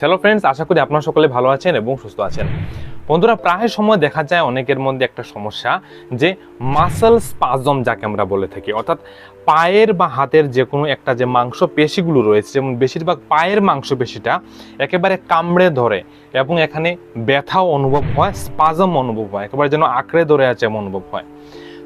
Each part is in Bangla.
হ্যালো ফ্রেন্ডস আশা করি আপনারা সকলে ভালো আছেন এবং সুস্থ আছেন। বন্ধুরা, প্রায় সময় দেখা যায় অনেকের মধ্যে একটা সমস্যা যে মাসেল স্পাজম যাকে আমরা বলে থাকি, অর্থাৎ পায়ের বা হাতের যে কোনো একটা যে মাংস পেশিগুলো রয়েছে, যেমন বেশিরভাগ পায়ের মাংস পেশিটা একেবারে কামড়ে ধরে এবং এখানে ব্যথাও অনুভব হয় স্পাজম অনুভব হয়, একেবারে যেন আঁকড়ে ধরে আছে এমন অনুভব হয়।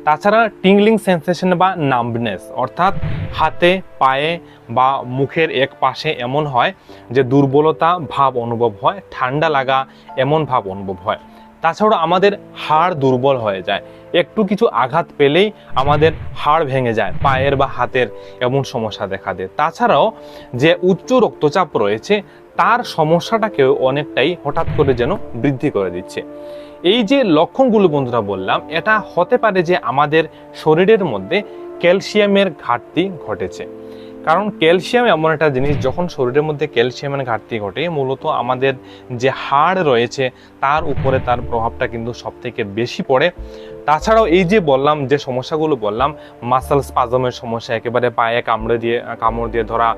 তাছাড়া টিংলিং সেন্সেশন বা নাম্বনেস অর্থাৎ হাতে, পায়ে বা মুখের এক পাশে এমন হয় যে দুর্বলতা ভাব অনুভব হয়, ঠান্ডা লাগা এমন ভাব অনুভব হয়। তাছাড়া আমাদের হাড় দুর্বল হয়ে যায়। একটু কিছু আঘাত পেলেই আমাদের হাড় ভেঙে যায়, পায়ের বা হাতের এমন সমস্যা দেখা দেয়। তাছাড়াও যে উচ্চ রক্তচাপ রয়েছে, তার সমস্যাটাকেও অনেকটাই হঠাৎ করে যেন বৃদ্ধি করে দিচ্ছে। এই যে লক্ষণগুলো বন্ধুরা বললাম, এটা হতে পারে যে আমাদের শরীরের মধ্যে ক্যালসিয়ামের ঘাটতি ঘটেছে। কারণ ক্যালসিয়াম এমন একটা জিনিস, যখন শরীরের মধ্যে ক্যালসিয়ামের ঘাটতি ঘটে, মূলত আমাদের যে হাড় রয়েছে, তার উপরে তার প্রভাবটা কিন্তু সব থেকে বেশি পড়ে। তাছাড়াও এই যে বললাম, যে সমস্যাগুলো বললাম মাসাল স্পাজমের সমস্যা, একেবারে পায়ে কামড়ে দিয়ে, কামড় দিয়ে ধরা,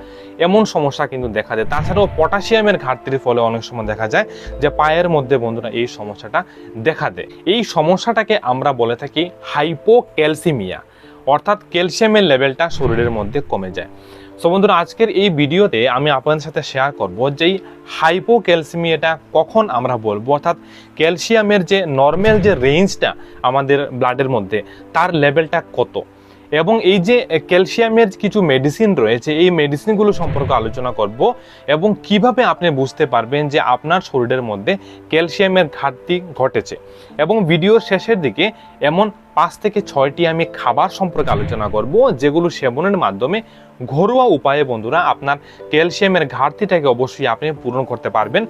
এমন সমস্যা কিন্তু দেখা যায় তাছাড়াও পটাশিয়ামের ঘাটতির ফলে অনেক সময় দেখা যায় যে পায়ের মধ্যে বন্ধুরা এই সমস্যাটা দেখা দেয়। এই সমস্যাটাকে আমরা বলে থাকি হাইপোক্যালসিমিয়া অর্থাৎ ক্যালসিয়ামের লেভেলটা শরীরের মধ্যে কমে যায়। সো বন্ধুরা, আজকের এই ভিডিওতে আমি আপনাদের সাথে শেয়ার করব যে এই হাইপোক্যালসিমিয়াটা কখন আমরা বলব, অর্থাৎ ক্যালসিয়ামের যে নর্মাল যে রেঞ্জটা আমাদের ব্লাডের মধ্যে, তার লেভেলটা কত? এবং এই যে ক্যালসিয়ামের কিছু মেডিসিন রয়েছে, এই মেডিসিনগুলো সম্পর্কে আলোচনা করব এবং কীভাবে আপনি বুঝতে পারবেন যে আপনার শরীরের মধ্যে ক্যালসিয়ামের ঘাটতি ঘটেছে? এবং ভিডিওর শেষের দিকে এমন পাঁচ থেকে ছয়টি আমি খাবার সম্পর্কে আলোচনা করব, যেগুলো সেবনের মাধ্যমে ঘরোয়া উপায়ে বন্ধুরা আপনার ক্যালসিয়ামের ঘাটতিটাকে অবশ্যই আপনি পূরণ করতে পারবেন।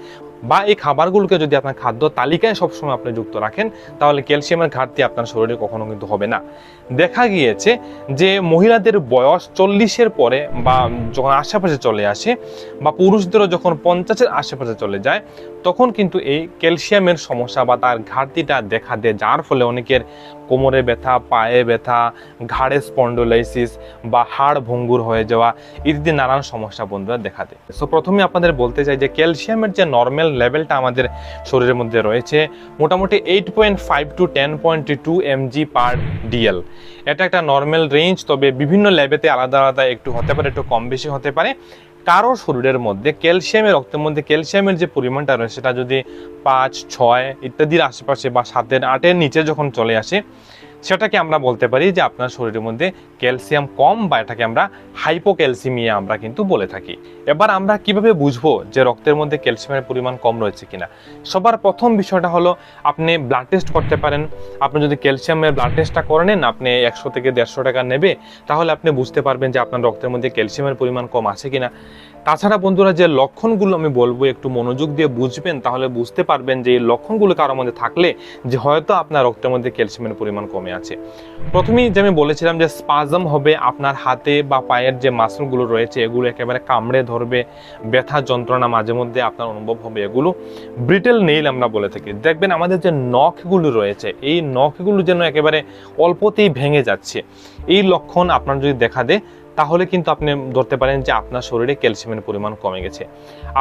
বা এই খাবারগুলোকে যদি আপনার খাদ্য তালিকায় সবসময় আপনি যুক্ত রাখেন, তাহলে ক্যালসিয়ামের ঘাটতি আপনার শরীরে কখনো কিন্তু হবে না। দেখা গিয়েছে যে মহিলাদের বয়স চল্লিশের পরে বা যখন আশেপাশে চলে আসে বা পুরুষদেরও যখন পঞ্চাশের আশেপাশে চলে যায়, তখন কিন্তু এই ক্যালসিয়ামের সমস্যা বা তার ঘাটতিটা দেখা দেয়, যার ফলে অনেকের কোমরে ব্যথা, পায়ে ব্যথা, ঘাড়ে স্পন্ডোলাইসিস বা হাড় ভঙ্গুর হয়ে যাওয়া ইত্যাদি নানান সমস্যা বন্ধুরা দেখা দেয়। সো প্রথমে আপনাদের বলতে চাই যে ক্যালসিয়ামের যে নর্মাল লেভেলটা আমাদের শরীরের মধ্যে রয়েছে। মোটামুটি eight point five to ten point two MG per DL এটা একটা নর্মাল রেঞ্জ তবে বিভিন্ন ল্যাবেতে আলাদা আলাদা একটু হতে পারে, একটু কম বেশি হতে পারে। কারও শরীরের মধ্যে ক্যালসিয়ামের, রক্তের মধ্যে ক্যালসিয়ামের যে পরিমাণটা রয়েছে, সেটা যদি পাঁচ, ছয় ইত্যাদির আশেপাশে বা সাতের, আটের নিচে যখন চলে আসে সেটাকে আমরা বলতে পারি যে আপনার শরীরের মধ্যে ক্যালসিয়াম কম বা এটাকে আমরা হাইপোক্যালসিমিয়া আমরা কিন্তু বলে থাকি। এবার আমরা কীভাবে বুঝব যে রক্তের মধ্যে ক্যালসিয়ামের পরিমাণ কম রয়েছে কিনা? সবার প্রথম বিষয়টা হলো আপনি ব্লাড টেস্ট করতে পারেন। আপনি যদি ক্যালসিয়ামের ব্লাড টেস্টটা করে নেন, আপনি একশো থেকে দেড়শো টাকা নেবে, তাহলে আপনি বুঝতে পারবেন যে আপনার রক্তের মধ্যে ক্যালসিয়ামের পরিমাণ কম আছে কিনা। তাছাড়া বন্ধুরা, যে লক্ষণগুলো আমি বলব, একটু মনোযোগ দিয়ে বুঝবেন, তাহলে বুঝতে পারবেন যে এই লক্ষণগুলো কারোর মধ্যে থাকলে যে হয়তো আপনার রক্তের মধ্যে ক্যালসিয়ামের পরিমাণ কমে আছে। প্রথমেই যে আমি বলেছিলাম যে স্পাজম হবে আপনার হাতে বা পায়ের যে মাসলগুলো রয়েছে, এগুলো একেবারে কামড়ে ধরবে, ব্যথা যন্ত্রণা মাঝে মধ্যে আপনার অনুভব হবে এগুলো। ব্রিটেল নেইল আমরা বলে থাকি। দেখবেন আমাদের যে নখগুলো রয়েছে, এই নখগুলো যেন একেবারে অল্পতেই ভেঙে যাচ্ছে। এই লক্ষণ আপনার যদি দেখা দেয়, তাহলে কিন্তু আপনি ধরতে পারেন যে আপনার শরীরে ক্যালসিয়ামের পরিমাণ কমে গেছে।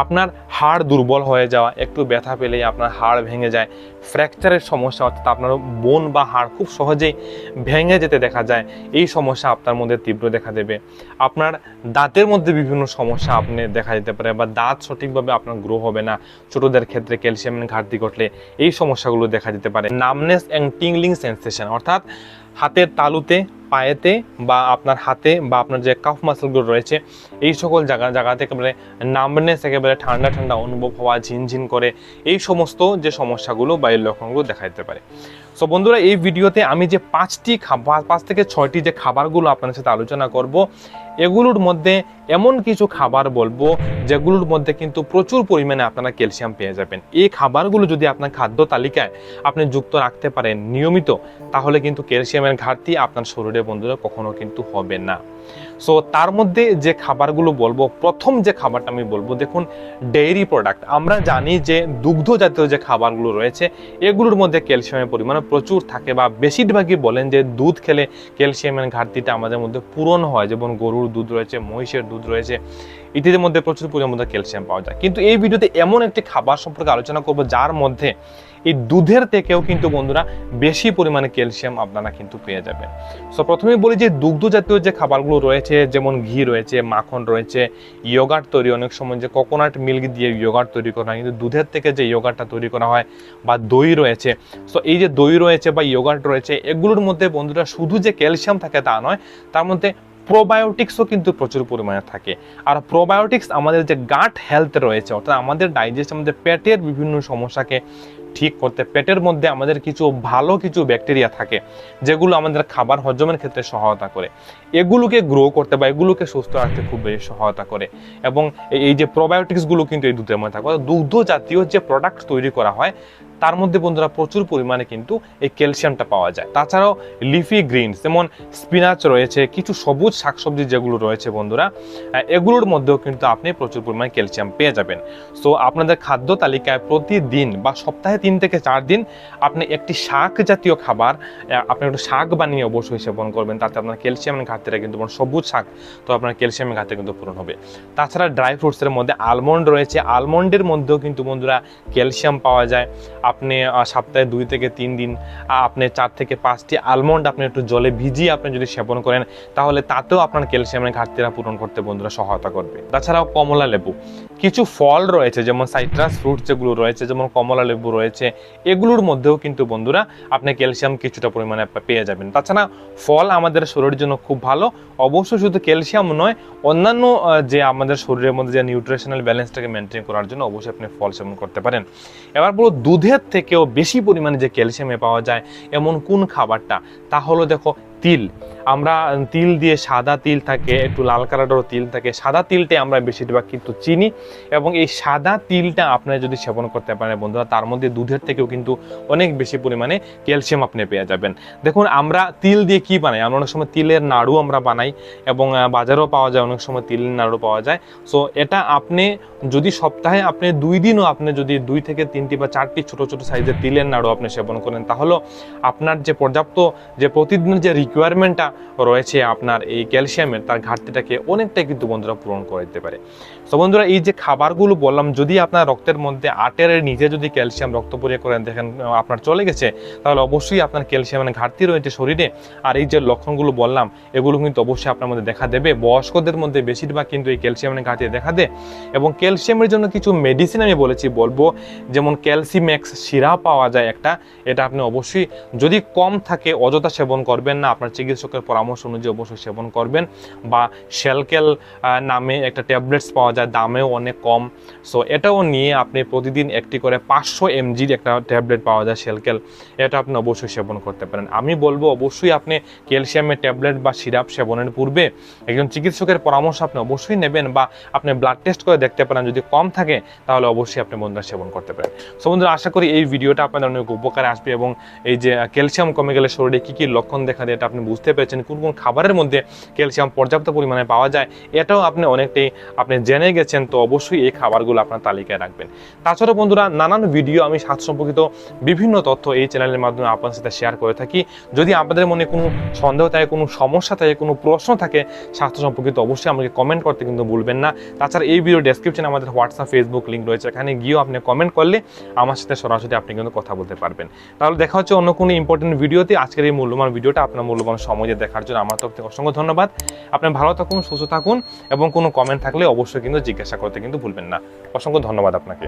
আপনার হাড় দুর্বল হয়ে যাওয়া, একটু ব্যথা পেলেই আপনার হাড় ভেঙে যায়, ফ্র্যাকচারের সমস্যা অর্থাৎ আপনার বোন বা হাড় খুব সহজেই ভেঙে যেতে দেখা যায়, এই সমস্যা আপনার মধ্যে তীব্র দেখা দেবে। আপনার দাঁতের মধ্যে বিভিন্ন সমস্যা আপনি দেখা যেতে পারে বা দাঁত সঠিকভাবে আপনার গ্রো হবে না, ছোটদের ক্ষেত্রে ক্যালসিয়ামের ঘাটতি ঘটলে এই সমস্যাগুলো দেখা যেতে পারে। নামনেস অ্যান্ড টিংলিং সেন্সেশন অর্থাৎ হাতের তালুতে পায়েতে বা আপনার হাতে বা আপনার যে কাফ মাসেলগুলো রয়েছে, এই সকল জায়গা জায়গাতে একেবারে নামনেস একেবারে ঠান্ডা ঠান্ডা অনুভব হওয়া, ঝিনঝিন করে এই সমস্ত যে সমস্যাগুলো বা এই লক্ষণগুলো দেখা যেতে পারে। সো বন্ধুরা, এই ভিডিওতে আমি যে পাঁচটি খাবার পাঁচ থেকে ছয়টি যে খাবারগুলো আপনার সাথে আলোচনা করব, এগুলোর মধ্যে এমন কিছু খাবার বলব যেগুলোর মধ্যে কিন্তু প্রচুর পরিমাণে আপনারা ক্যালসিয়াম পেয়ে যাবেন। এই খাবারগুলো যদি আপনার খাদ্য তালিকায় আপনি যুক্ত রাখতে পারেন নিয়মিত, তাহলে কিন্তু ক্যালসিয়ামের ঘাটতি আপনার শরীরে বন্ধুরা কখনো কিন্তু হবে না। সো তার মধ্যে যে খাবারগুলো বলব, প্রথম যে খাবারটা আমি বলব, দেখুন ডেইরি প্রোডাক্ট আমরা জানি যে দুগ্ধ জাতীয় যে খাবারগুলো রয়েছে, এগুলোর মধ্যে ক্যালসিয়ামের পরিমাণ প্রচুর থাকে বা বেশিরভাগই বলেন যে দুধ খেলে ক্যালসিয়ামের ঘাটতিটা আমাদের মধ্যে পূরণ হয়। যেমন গরুর দুধ রয়েছে, মহিষের দুধ রয়েছে। এটির মধ্যে প্রচুর পরিমাণ পরিমাণে ক্যালসিয়াম পাওয়া যায়। কিন্তু এই ভিডিওতে এমন একটি খাবার সম্পর্কে আলোচনা করব যার মধ্যে এই দুধের থেকেও কিন্তু বন্ধুরা বেশি পরিমাণে ক্যালসিয়াম আপনারা কিন্তু পেয়ে যাবেন। সো প্রথমে বলি যে দুগ্ধ জাতীয় যে খাবারগুলো রয়েছে, যেমন ঘি রয়েছে, মাখন রয়েছে ইয়োগার্ট তৈরি অনেক সময় যে কোকোনাট মিল্ক দিয়ে ইয়োগার্ট তৈরি করা হয়, কিন্তু দুধের থেকে যে ইয়োগার্টটা তৈরি করা হয় বা দই রয়েছে সো এই যে দই রয়েছে বা ইয়োগার্ট রয়েছে, এগুলোর মধ্যে বন্ধুরা শুধু যে ক্যালসিয়াম থাকে তা নয়, তার মধ্যে প্রোবায়োটিক্সও কিন্তু প্রচুর পরিমাণে থাকে। আর প্রোবায়োটিক্স আমাদের যে গাট হেলথ রয়েছে, অর্থাৎ আমাদের ডাইজেস্ট আমাদের পেটের বিভিন্ন সমস্যাকে ঠিক করতে, পেটের মধ্যে আমাদের কিছু ভালো কিছু ব্যাকটেরিয়া থাকে, যেগুলো আমাদের খাবার হজমের ক্ষেত্রে সহায়তা করে। এগুলোকে গ্রো করতে বা এগুলোকে সুস্থ রাখতে খুব বেশি সহায়তা করে। এবং এই- যে প্রোবায়োটিক্সগুলো কিন্তু এই দুধের মধ্যে থাকে। দুগ্ধ জাতীয় যে প্রোডাক্ট তৈরি করা হয় তার মধ্যে বন্ধুরা প্রচুর পরিমাণে কিন্তু এই ক্যালসিয়ামটা পাওয়া যায়। তাছাড়াও লিফি গ্রিনস, যেমন স্পিনাচ রয়েছে, কিছু সবুজ শাকসবজি যেগুলো রয়েছে বন্ধুরা এগুলোর মধ্যেও কিন্তু আপনি প্রচুর পরিমাণে ক্যালসিয়াম পেয়ে যাবেন। সো আপনাদের খাদ্য তালিকায় প্রতিদিন বা সপ্তাহে তিন থেকে চার দিন আপনি একটি শাক জাতীয় খাবার আপনি একটু শাক বানিয়ে অবশ্যই সেবন করবেন, তাতে আপনার ক্যালসিয়ামের ঘাটতিটা কিন্তু সবুজ শাক, তো আপনার ক্যালসিয়ামের ঘাটতি কিন্তু পূরণ হবে। তাছাড়া ড্রাই ফ্রুটসের মধ্যে আলমন্ড রয়েছে, আলমন্ডের মধ্যেও কিন্তু বন্ধুরা ক্যালসিয়াম পাওয়া যায়। আপনি সপ্তাহে দুই থেকে তিন দিন আপনি চার থেকে পাঁচটি আলমন্ড আপনি একটু জলে ভিজিয়ে আপনি যদি সেবন করেন, তাহলে তাতেও আপনার ক্যালসিয়ামের ঘাটতিরা পূরণ করতে বন্ধুরা সহায়তা করবে। তাছাড়াও কমলা লেবু। কিছু ফল রয়েছে, যেমন সাইট্রাস ফ্রুট যেগুলো রয়েছে, যেমন কমলা লেবু রয়েছে, এগুলোর মধ্যেও কিন্তু বন্ধুরা আপনি ক্যালসিয়াম কিছুটা পরিমাণে পেয়ে যাবেন। তাছাড়া ফল আমাদের শরীরের জন্য খুব ভালো অবশ্যই শুধু ক্যালসিয়াম নয়, অন্যান্য যে আমাদের শরীরের মধ্যে যে নিউট্রিশনাল ব্যালেন্সটাকে মেনটেন করার জন্য অবশ্যই আপনি ফল সেবন করতে পারেন। এবার বলো, দুধের থেকেও বেশি পরিমাণে যে ক্যালসিয়ামে পাওয়া যায় এমন কোন খাবারটা? তা হলো দেখো তিল। আমরা তিল দিয়ে সাদা তিল থাকে, একটু লাল কালারেরও তিল থাকে। সাদা তিলটাই আমরা বেশিরভাগ কিন্তু চিনি এবং এই সাদা তিলটা আপনারা যদি সেবন করতে পারেন বন্ধুরা, তার মধ্যে দুধের থেকেও কিন্তু অনেক বেশি পরিমাণে ক্যালসিয়াম আপনি পেয়ে যাবেন। দেখুন, আমরা তিল দিয়ে কি বানাই? আমরা অনেক সময় তিলের নাড়ু আমরা বানাই এবং বাজারেও পাওয়া যায়, অনেক সময় তিলের নাড়ু পাওয়া যায়। সো এটা আপনি যদি সপ্তাহে আপনি দুই দিনও আপনি যদি দুই থেকে তিনটি বা চারটি ছোট ছোট সাইজের তিলের নাড়ু আপনি সেবন করেন তাহলে আপনার যে পর্যাপ্ত, যে প্রতিদিনের যে রিকোয়ারমেন্টটা রয়েছে আপনার এই ক্যালসিয়ামের তার ঘাটতিটাকে অনেকটাই কিন্তু বন্ধুরা পূরণ করে দিতে পারে। তো বন্ধুরা, এই যে খাবারগুলো বললাম, যদি আপনার রক্তের মধ্যে আটের নিচে যদি ক্যালসিয়াম রক্ত পরিয়ে করেন, দেখেন আপনার চলে গেছে, তাহলে অবশ্যই আপনার ক্যালসিয়ামের ঘাটতি রয়েছে শরীরে। আর এই যে লক্ষণগুলো বললাম, এগুলো কিন্তু অবশ্যই আপনার মধ্যে দেখা দেবে। বয়স্কদের মধ্যে বেশিরভাগ কিন্তু এই ক্যালসিয়ামের ঘাটতি দেখা দেয়। এবং ক্যালসিয়ামের জন্য কিছু মেডিসিন আমি বলেছি, বলব, যেমন ক্যালসিম্যাক্স সিরাপ পাওয়া যায় একটা, এটা আপনি অবশ্যই যদি কম থাকে, অযথা সেবন করবেন না, আপনার চিকিৎসকের পরামর্শ অনুযায়ী অবশ্যই সেবন করবেন বা শেলকেল নামে একটা ট্যাবলেটস পাওয়া যায়, দামেও অনেক কম। সো এটাও নিয়ে আপনি প্রতিদিন একটি করে পাঁচশো এমজির একটা ট্যাবলেট পাওয়া যায় শেলকেল এটা আপনি অবশ্যই সেবন করতে পারেন। আমি বলব, অবশ্যই আপনি ক্যালসিয়ামের ট্যাবলেট বা সিরাপ সেবনের পূর্বে একজন চিকিৎসকের পরামর্শ আপনি অবশ্যই নেবেন বা আপনি ব্লাড টেস্ট করে দেখতে পারেন, যদি কম থাকে, তাহলে অবশ্যই আপনি বন্ধুরা সেবন করতে পারেন। সো বন্ধুরা, আশা করি এই ভিডিওটা আপনাদের অনেক উপকারে আসবে এবং এই যে ক্যালসিয়াম কমে গেলে শরীরে কী কী লক্ষণ দেখা দেয় আপনি বুঝতে পেরেছেন, কোন কোন খাবারের মধ্যে ক্যালসিয়াম পর্যাপ্ত পরিমাণে পাওয়া যায়, এটাও আপনি অনেকটাই আপনি জেনে গেছেন, তো অবশ্যই এই খাবারগুলো আপনার তালিকায় রাখবেন। তাছাড়া বন্ধুরা, নানান ভিডিও আমি স্বাস্থ্য সম্পর্কিত বিভিন্ন তথ্য এই চ্যানেলের মাধ্যমে আপনার সাথে শেয়ার করে থাকি। যদি আপনাদের মনে কোনো সন্দেহ থাকে, কোনো সমস্যা থাকে, কোনো প্রশ্ন থাকে স্বাস্থ্য সম্পর্কিত, অবশ্যই আমাকে কমেন্ট করতে কিন্তু ভুলবেন না। তাছাড়া এই ভিডিও ডেসক্রিপশনে আমাদের হোয়াটসঅ্যাপ ফেসবুক লিঙ্ক রয়েছে, এখানে গিয়েও আপনি কমেন্ট করলে আমার সাথে সরাসরি আপনি কিন্তু কথা বলতে পারবেন। তাহলে দেখা হচ্ছে অন্য কোনো ইম্পর্টেন্ট ভিডিওতে আজকের এই মূল্যবান ভিডিওটা আপনার মূল্যবান সময় দেখার জন্য আমার তরফ থেকে অসংখ্য ধন্যবাদ। আপনি ভালো থাকুন, সুস্থ থাকুন এবং কোনো কমেন্ট থাকলে অবশ্যই কিন্তু জিজ্ঞাসা করতে কিন্তু ভুলবেন না। অসংখ্য ধন্যবাদ আপনাকে।